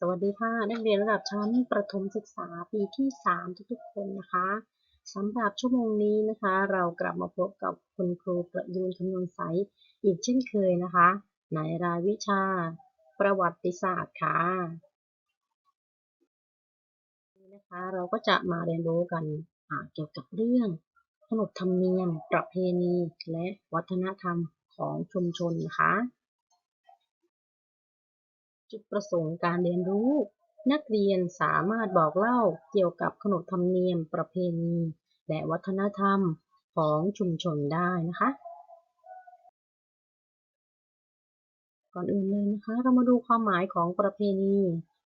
สวัสดีค่ะ นักเรียนระดับชั้นประถมศึกษาปีที่ 3 ทุกๆคนนะคะสำหรับชั่วโมงนี้นะคะ เรากลับมาพบกับคุณครูประยูนคำนวณใสอีกเช่นเคยนะคะในรายวิชา ประวัติศาสตร์ค่ะนะคะ เราก็จะมาเรียนรู้กันเกี่ยวกับเรื่องขนบธรรมเนียม ประเพณี และวัฒนธรรมของชุมชนนะคะ จุดประสงค์การเรียนรู้ นักเรียนสามารถบอกเล่าเกี่ยวกับขนบธรรมเนียมประเพณี และวัฒนธรรมของชุมชนได้นะคะ ก่อนอื่นเลยนะคะ เรามาดูความหมายของประเพณี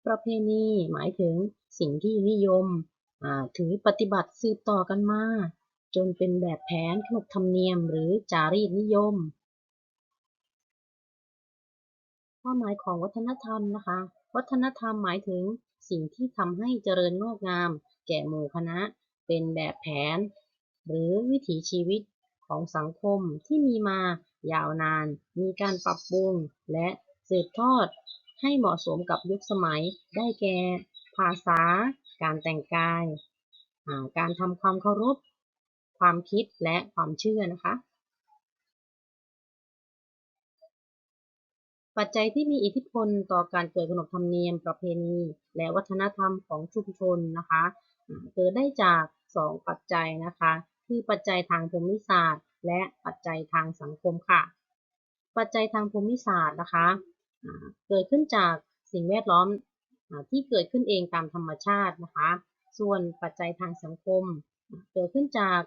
ประเพณีหมายถึงสิ่งที่นิยมถือปฏิบัติสืบต่อกันมา จนเป็นแบบแผนขนบธรรมเนียมหรือจารีตนิยม ความหมายของวัฒนธรรมนะคะ วัฒนธรรมหมายถึงสิ่งที่ทำให้เจริญงอกงาม แก่หมู่คณะ เป็นแบบแผน หรือวิถีชีวิตของสังคมที่มีมายาวนาน มีการปรับปรุงและสืบทอดให้เหมาะสมกับยุคสมัย ได้แก่ ภาษา การแต่งกาย การทำความเคารพ ความคิดและความเชื่อนะคะ ปัจจัยที่มีอิทธิพลต่อการเกิดขนบธรรมเนียมประเพณี และวัฒนธรรมของชุมชนนะคะ เกิดได้จาก 2 ปัจจัยนะคะ คือปัจจัยทางภูมิศาสตร์ และปัจจัยทางสังคมค่ะ ปัจจัยทางภูมิศาสตร์นะคะ เกิดขึ้นจากสิ่งแวดล้อมที่เกิดขึ้นเองตามธรรมชาตินะคะ ส่วนปัจจัยทางสังคม เกิดขึ้นจาก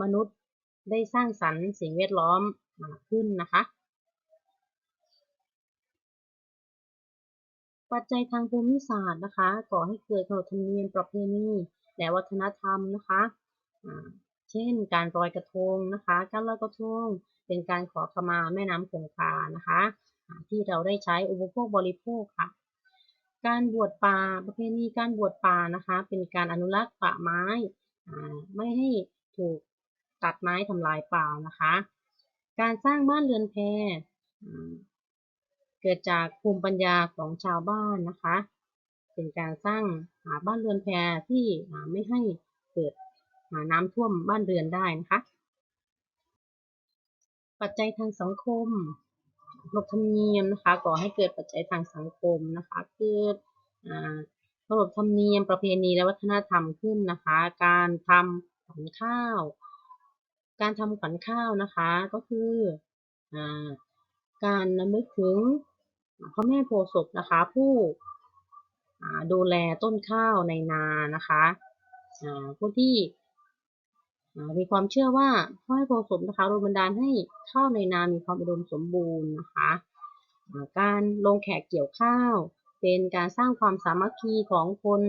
มนุษย์ได้สร้างสรรค์สิ่งแวดล้อมขึ้นนะคะ ปัจจัยทางภูมิศาสตร์นะคะก่อให้เกิดขนบธรรมเนียมประเพณีและวัฒนธรรมนะคะเช่น การลอยกระทงนะคะ การลอยกระทงเป็นการขอขมาแม่น้ำคงคานะคะ ที่เราได้ใช้อุปโภคบริโภคค่ะ การบวชป่าประเพณีการบวชป่านะคะ เป็นการอนุรักษ์ป่าไม้ไม่ให้ถูกตัดไม้ทำลายป่านะคะ การสร้างบ้านเรือนแพ เกิดจากภูมิปัญญาของชาวบ้านนะคะ เป็นการสร้างหาบ้านเรือนแพที่ไม่ให้เกิดน้ำท่วมบ้านเรือนได้นะคะ ปัจจัยทางสังคมขนบธรรมเนียมนะคะก่อให้เกิดปัจจัยทางสังคมนะคะคือขนบบธรรมเนียมประเพณีและวัฒนธรรมขึ้นนะคะ การทำขวัญข้าว การทำขวัญข้าวนะคะก็คือการระลึกถึง พระแม่โพศพนะคะ ผู้ดูแลต้นข้าวในนานะคะผู้ที่มีความเชื่อว่าพระแม่โพศพนะคะโดนบันดาลให้ข้าวในนามีความอุดมสมบูรณ์นะคะการลงแขกเกี่ยวข้าว เป็นการสร้างความสามัคคีของคน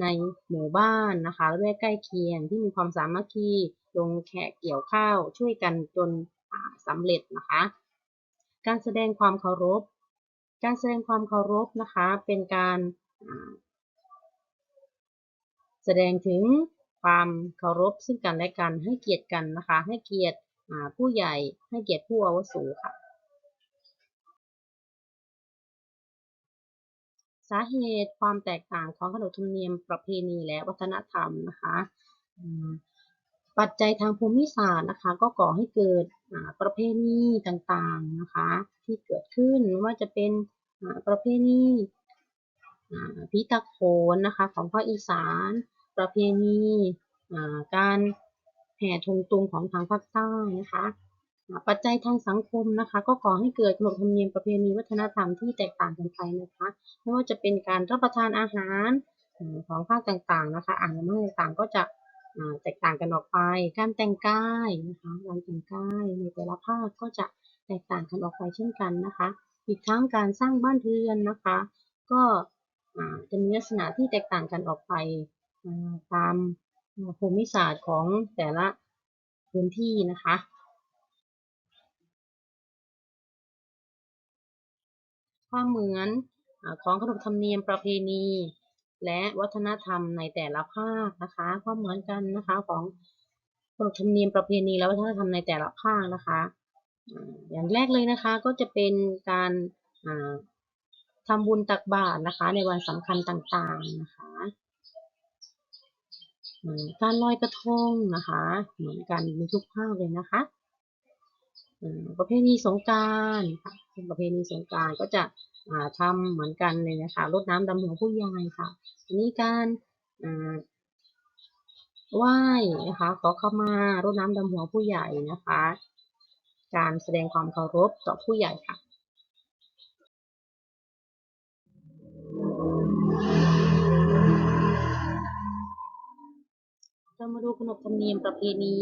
ในหมู่บ้านนะคะและแวกใกล้เคียงที่มีความสามัคคีลงแขกเกี่ยวข้าวช่วยกันจนสำเร็จนะคะ การแสดงความเคารพ การแสดงความเคารพนะคะ เป็นการแสดงถึงความเคารพซึ่งกันและกันให้เกียรติกันนะคะ ให้เกียรติผู้ใหญ่ให้เกียรติผู้อาวุโสค่ะ สาเหตุความแตกต่างของขนบธรรมเนียมประเพณีและวัฒนธรรมนะคะ ปัจจัยทางภูมิศาสตร์นะคะ ก็ก่อให้เกิดประเพณีต่างๆนะคะ ที่เกิดขึ้นว่าจะเป็นประเพณีพิตาโขนนะคะของภาคอีสาน ประเพณีการแห่ธงตุงของทางภาคใต้นะคะปัจจัยทางสังคมนะคะ ก็ก่อให้เกิดขนบธรรมเนียมประเพณีวัฒนธรรมที่แตกต่างกันไปนะคะไม่ว่าจะเป็นการรับประทานอาหารของภาคต่างๆนะคะอ่างน้ำต่างๆก็จะ แตกต่างกันออกไป การแต่งกายนะคะการแต่งกายในแต่ละภาคก็จะแตกต่างกันออกไปเช่นกันนะคะ อีกทั้งการสร้างบ้านเรือนนะคะ ก็จะมีลักษณะที่แตกต่างกันออกไปตามภูมิศาสตร์ของแต่ละพื้นที่นะคะความเหมือนของขนบธรรมเนียมประเพณี และวัฒนธรรมในแต่ละภาคนะคะความเหมือนกันนะคะของขนบธรรมเนียมประเพณีและวัฒนธรรมในแต่ละภาคนะคะอย่างแรกเลยนะคะก็จะเป็นการทำบุญตักบาตรนะคะ ในวันสำคัญต่างๆนะคะการลอยกระทงนะคะ เหมือนกันมีทุกภาคเลยนะคะประเพณีสงการค่ะประเพณีสงการก็จะ อ่าทำเหมือนกันเลยนะคะรดน้ำดำหัวผู้ใหญ่ค่ะอันนี้การไหว้นะคะ ขอเข้ามารดน้ำดำหัวผู้ใหญ่นะคะ การแสดงความเคารพต่อผู้ใหญ่ค่ะเรามาดูขนบธรรมเนียมประเพณี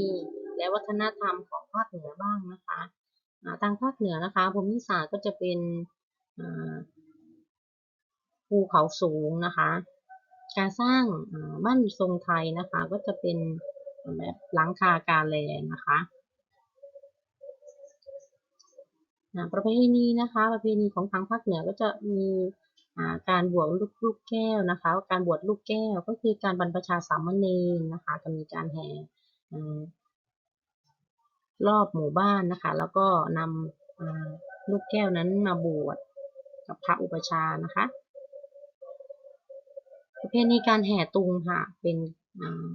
และวัฒนธรรมของภาคเหนือบ้างนะคะทางภาคเหนือนะคะภูมิศาสตร์ก็จะเป็น ภูเขาสูงนะคะ การสร้างบ้านทรงไทยนะคะ ก็จะเป็นแบบหลังคากาแลนะคะประเพณีนะคะ ประเพณีของทางภาคเหนือก็จะมีาการบวชลูกลูกแก้วนะคะ การบวชลูกแก้วก็คือการบรรพชาสามเณรนะคะจะมีการแห่รอบหมู่บ้านนะคะ แล้วก็นำลูกแก้วนั้นมาบวช กับพระอุปชานะคะ ประเพณีการแห่ตุงค่ะ เป็น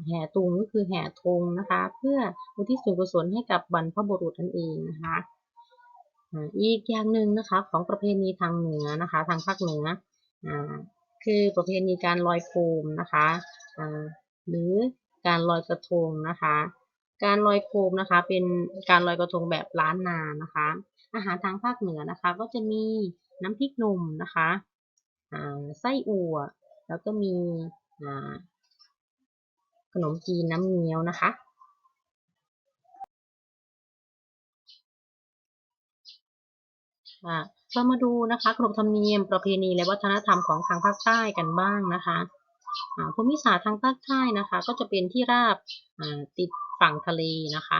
แห่ตุงก็คือแห่ธงนะคะ เพื่ออุทิศส่วนกุศลให้กับบรรพบุรุษนั่นเองนะคะอีกอย่างหนึ่งนะคะของประเพณีทางเหนือนะคะ ทางภาคเหนืออคือประเพณีการลอยโคมนะคะหรือการลอยกระทงนะคะ การลอยโคมนะคะ เป็นการลอยกระทงแบบล้านนานะคะ อาหารทางภาคเหนือนะคะ ก็จะมี น้ำพริกหนุ่มนะคะไส้อั่ว แล้วก็มีขนมจีนน้ำเงี้ยวนะคะเรามาดูนะคะขนบธรรมเนียมประเพณีและวัฒนธรรมของทางภาคใต้กันบ้างนะคะภูมิศาสตร์ทางภาคใต้นะคะ ก็จะเป็นที่ราบติดฝั่งทะเลนะคะ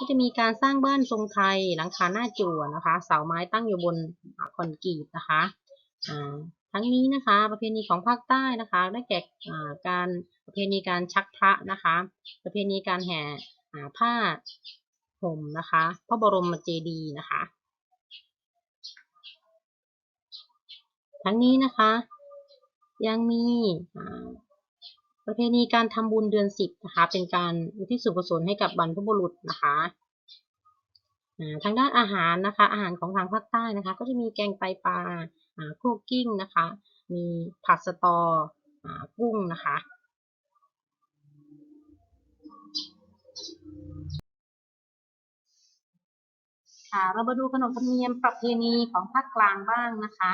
ก็จะมีการสร้างบ้านทรงไทยหลังคาหน้าจั่วนะคะ เสาไม้ตั้งอยู่บนคอนกรีตนะคะทั้งนี้นะคะประเพณีของภาคใต้นะคะได้แก่การประเพณีการชักพระนะคะ ประเพณีการแห่ผ้าห่มนะคะพระบรมเจดีย์นะคะ ทั้งนี้นะคะยังมี ประเพณีการทำบุญเดือนสิบนะคะ เป็นการอุทิศส่วนกุศลให้กับบรรพบุรุษนะคะทางด้านอาหารนะคะ อาหารของทางภาคใต้นะคะ ก็จะมีแกงไตปลาคั่วกิ้งนะคะ มีผัดสะตอกุ้งนะคะค่ะเรามาดูขนบธรรมเนียมประเพณีของภาคกลางบ้างนะคะ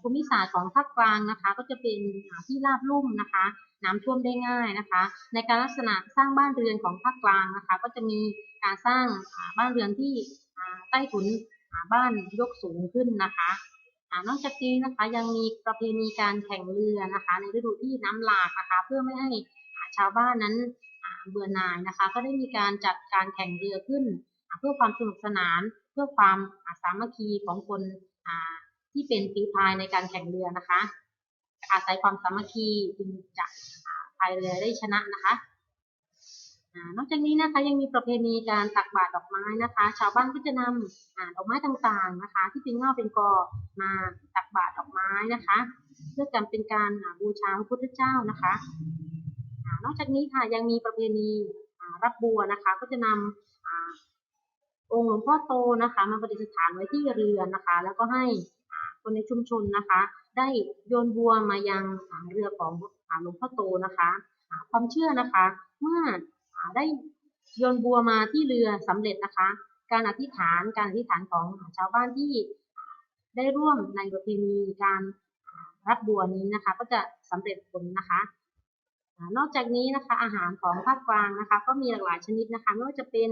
ภูมิศาสตร์ของภาคกลางนะคะ ก็จะเป็นที่ราบลุ่มนะคะ น้ำท่วมได้ง่ายนะคะ ในการลักษณะสร้างบ้านเรือนของภาคกลางนะคะ ก็จะมีการสร้างบ้านเรือนที่ใต้ถุนบ้านยกสูงขึ้นนะคะนอกจากนี้นะคะยังมีประเพณีการแข่งเรือนะคะ ในฤดูที่น้ำหลากนะคะ เพื่อไม่ให้ชาวบ้านนั้นเบื่อหน่ายนะคะ ก็ได้มีการจัดการแข่งเรือขึ้น เพื่อความสนุกสนาน เพื่อความสามัคคีของคน ที่เป็นฝีพายในการแข่งเรือนะคะ อาศัยความสามัคคีจึงจะพายเรือได้ชนะนะคะนอกจากนี้นะคะยังมีประเพณีการตักบาตรดอกไม้นะคะ ชาวบ้านก็จะนำดอกไม้ต่างๆนะคะ ที่เป็นเง่าเป็นกอมาตักบาตรดอกไม้นะคะ เพื่อการเป็นการบูชาพระพุทธเจ้านะคะนอกจากนี้ค่ะยังมีประเพณีรับบัวนะคะ ก็จะนำองค์หลวงพ่อโตนะคะ มาประดิษฐานไว้ที่เรือนะคะ แล้วก็ให้ คนในชุมชนนะคะ ได้โยนบัวมายังเรือของหลวงพ่อโตนะคะความเชื่อนะคะ เมื่อได้โยนบัวมาที่เรือสำเร็จนะคะ การอธิษฐานการอธิษฐานของชาวบ้านที่ได้ร่วมในประเพณีการรับบัวนี้นะคะ ก็จะสำเร็จผลนะคะนอกจากนี้นะคะอาหารของภาคกลางนะคะ ก็มีหลากหลายชนิดนะคะไม่ว่าจะเป็น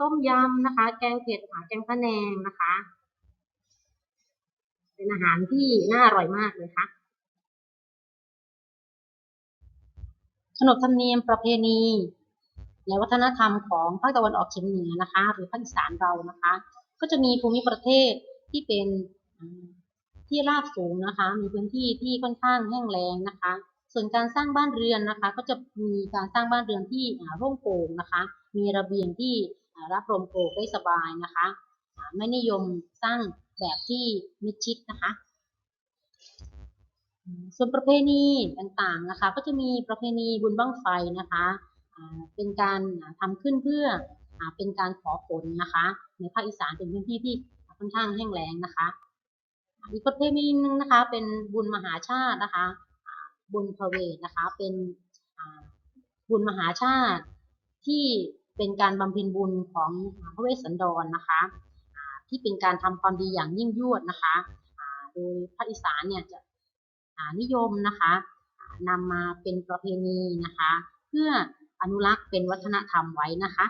ต้มยำนะคะ แกงเผ็ดแกงพะแนงนะคะ เป็นอาหารที่น่าอร่อยมากเลยค่ะขนบธรรมเนียมประเพณีและวัฒนธรรมของภาคตะวันออกเฉียงเหนือนะคะ หรือภาคอีสานเรานะคะ ก็จะมีภูมิประเทศที่เป็นที่ราบสูงนะคะ มีพื้นที่ที่ค่อนข้างแห้งแล้งนะคะ ส่วนการสร้างบ้านเรือนนะคะ ก็จะมีการสร้างบ้านเรือนที่ร่มโปร่งนะคะ มีระเบียงที่รับลมโกกได้สบายนะคะ ไม่นิยมสร้าง แบบที่มิดชิดนะคะส่วนประเพณีต่างๆนะคะ ก็จะมีประเพณีบุญบั้งไฟนะคะเป็นการทำขึ้นเพื่ออเป็นการขอฝนนะคะ ในภาคอีสานเป็นพื้นที่ที่ค่อนข้างแห้งแล้งนะคะอีกประเพณีหนึงนะคะ เป็นบุญมหาชาตินะคะ บุญพระเวทนะคะ เป็นบุญมหาชาติที่เป็นการบำเพ็ญบุญของพระเวสสันดรนะคะ ที่เป็นการทำความดีอย่างยิ่งยวดนะคะโดยภาคอีสานเนี่ยจะนิยมนะคะนำมาเป็นประเพณีนะคะ เพื่ออนุรักษ์เป็นวัฒนธรรมไว้นะคะ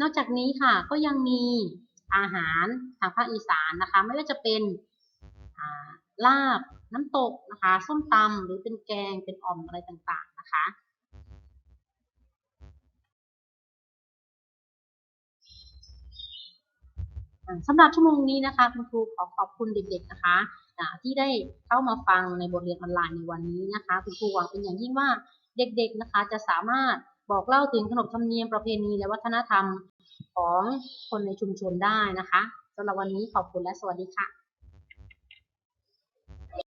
นอกจากนี้ค่ะก็ยังมีอาหารทางภาคอีสานนะคะ ไม่ว่าจะเป็นลาบน้ำตกนะคะ ส้มตำหรือเป็นแกงเป็นอ่อมอะไรต่างๆนะคะ สำหรับชั่วโมงนี้นะคะ คุณครูขอขอบคุณเด็กๆนะคะที่ได้เข้ามาฟังในบทเรียนออนไลน์ในวันนี้นะคะ คุณครูหวังเป็นอย่างยิ่งว่าเด็กๆนะคะ จะสามารถบอกเล่าถึงขนบธรรมเนียมประเพณีและวัฒนธรรมของคนในชุมชนได้นะคะสำหรับวันนี้ขอบคุณและสวัสดีค่ะ